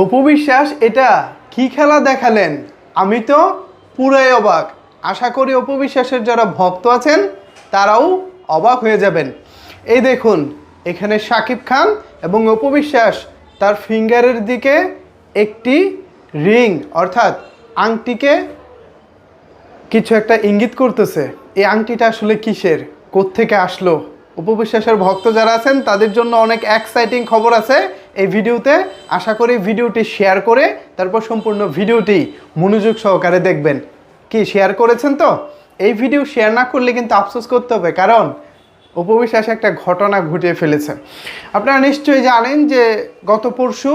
অপবিশ্বাস, এটা কি খেলা দেখালেন? আমি তো পুরাই অবাক। আশা করি অপবিশ্বাসের যারা ভক্ত আছেন, তারাও অবাক হয়ে যাবেন। এই দেখুন, এখানে শাকিব খান এবং অপবিশ্বাস তার ফিঙ্গারের দিকে একটি রিং, অর্থাৎ আংটিকে কিছু একটা ইঙ্গিত করতেছে। এই আংটিটা আসলে কিসের? কোত্থেকে আসলো? উপবিশ্বাসের ভক্ত যারা আছেন, তাদের জন্য অনেক এক্সাইটিং খবর আছে। এই ভিডিওতে আশা করি ভিডিওটি শেয়ার করে তারপর সম্পূর্ণ ভিডিওটি মনোযোগ সহকারে দেখবেন। কি, শেয়ার করেছেন তো? এই ভিডিও শেয়ার না করলে কিন্তু আফসোস করতে হবে, কারণ উপবিশ্বাস একটা ঘটনা ঘটিয়ে ফেলেছে। আপনারা নিশ্চয়ই জানেন যে গত পরশু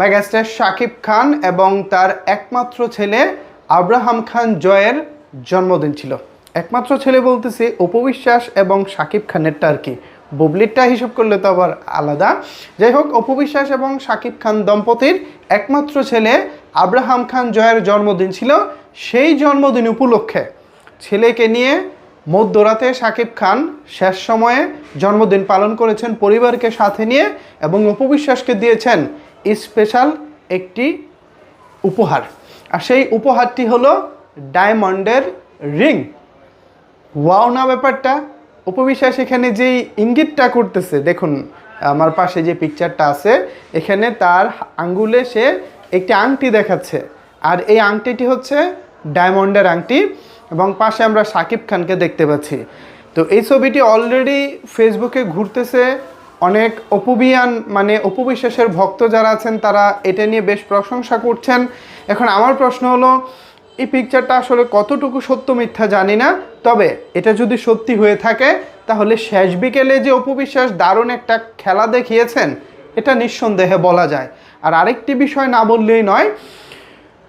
মেগাস্টার শাকিব খান এবং তার একমাত্র ছেলে আব্রাহাম খান জয়ের জন্মদিন ছিল। একমাত্র ছেলে বলতেছি উপবিশ্বাস এবং শাকিব খানেরটা আর কি বুবলিরটা হিসাব করলে তো আবার আলাদা। যাই হোক অপবিশ্বাস এবং শাকিব খান দম্পতির একমাত্র ছেলে আব্রাহাম খান জয়ের জন্মদিন ছিল। সেই জন্মদিন উপলক্ষে ছেলেকে নিয়ে মধ্যরাতে শাকিব খান শেষ সময়ে জন্মদিন পালন করেছেন পরিবারকে সাথে নিয়ে এবং অপবিশ্বাসকে দিয়েছেন স্পেশাল একটি উপহার। আর সেই উপহারটি হলো ডায়মন্ডের রিং। ওয়াও না ব্যাপারটা। উপবিশ্বাস এখানে যেই ইঙ্গিতটা করতেছে, দেখুন, আমার পাশে যে পিকচারটা আছে, এখানে তার আঙ্গুলে সে একটি আংটি দেখাচ্ছে। আর এই আংটিটি হচ্ছে ডায়মন্ডের আংটি এবং পাশে আমরা সাকিব খানকে দেখতে পাচ্ছি। তো এই ছবিটি অলরেডি ফেসবুকে ঘুরতেছে। অনেক অপবিয়ান মানে অপবিশ্বাসের ভক্ত যারা আছেন, তারা এটা নিয়ে বেশ প্রশংসা করছেন। এখন আমার প্রশ্ন হলো এই পিকচারটা আসলে কতটুকু সত্য মিথ্যা জানি না, তবে এটা যদি সত্যি হয়ে থাকে, তাহলে শেষ বিকেলে যে অপবিশ্বাস দারুণ একটা খেলা দেখিয়েছেন, এটা নিঃসন্দেহে বলা যায়। আর আরেকটি বিষয় না বললেই নয়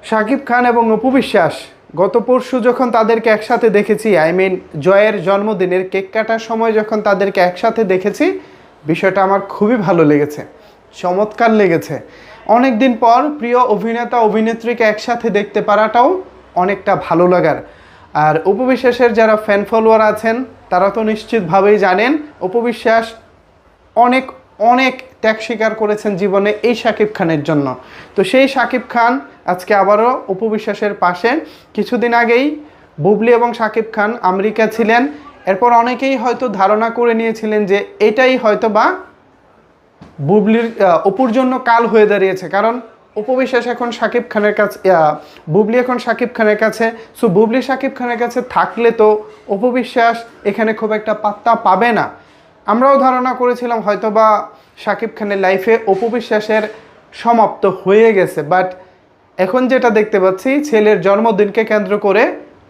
শাকিব খান এবং অপবিশ্বাস গত পরশু যখন তাদেরকে একসাথে দেখেছি আই মিন জয়ের জন্মদিনের কেক কাটার সময় যখন তাদেরকে একসাথে দেখেছি, বিষয়টা আমার খুবই ভালো লেগেছে, চমৎকার লেগেছে। অনেক দিন পর প্রিয় অভিনেতা, অভিনেত্রীকে একসাথে দেখতে পারাটাও অনেকটা ভালো লাগার। আর উপবিশ্বাসের যারা ফ্যান ফলোয়ার আছেন, তারা তো নিশ্চিতভাবেই জানেন, উপবিশ্বাস অনেক অনেক ত্যাগ স্বীকার করেছেন জীবনে এই শাকিব খানের জন্য। তো সেই শাকিব খান আজকে আবারও উপবিশ্বাসের পাশে। কিছুদিন আগেই বুবলি এবং শাকিব খান আমেরিকা ছিলেন। এরপর অনেকেই হয়তো ধারণা করে নিয়েছিলেন যে এটাই হয়তো বা বুবলির অপুর জন্য কাল হয়ে দাঁড়িয়েছে। কারণ উপবিশ্বাস এখন শাকিব খানের কাছে বুবলি এখন শাকিব খানের কাছে। সো বুবলি শাকিব খানের কাছে থাকলে তো উপবিশ্বাস এখানে খুব একটা পাত্তা পাবে না। আমরাও ধারণা করেছিলাম হয়তো বা শাকিব খানের লাইফে উপবিশ্বাসের সমাপ্ত হয়ে গেছে। বাট এখন যেটা দেখতে পাচ্ছি, ছেলের জন্মদিনকে কেন্দ্র করে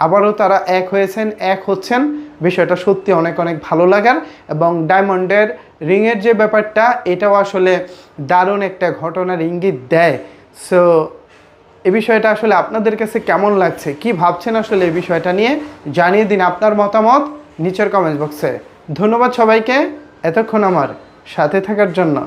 আবারও তারা এক হয়েছেন, এক হচ্ছেন। বিষয়টা সত্যি অনেক অনেক ভালো লাগার। এবং ডায়মন্ডের রিংয়ের যে ব্যাপারটা, এটাও আসলে দারুণ একটা ঘটনার ইঙ্গিত দেয়। সো এ বিষয়টা আসলে আপনাদের কাছে কেমন লাগছে? কি ভাবছেন আসলে এই বিষয়টা নিয়ে? জানিয়ে দিন আপনার মতামত নিচের কমেন্ট বক্সে ধন্যবাদ সবাইকে এতক্ষণ আমার সাথে থাকার জন্য।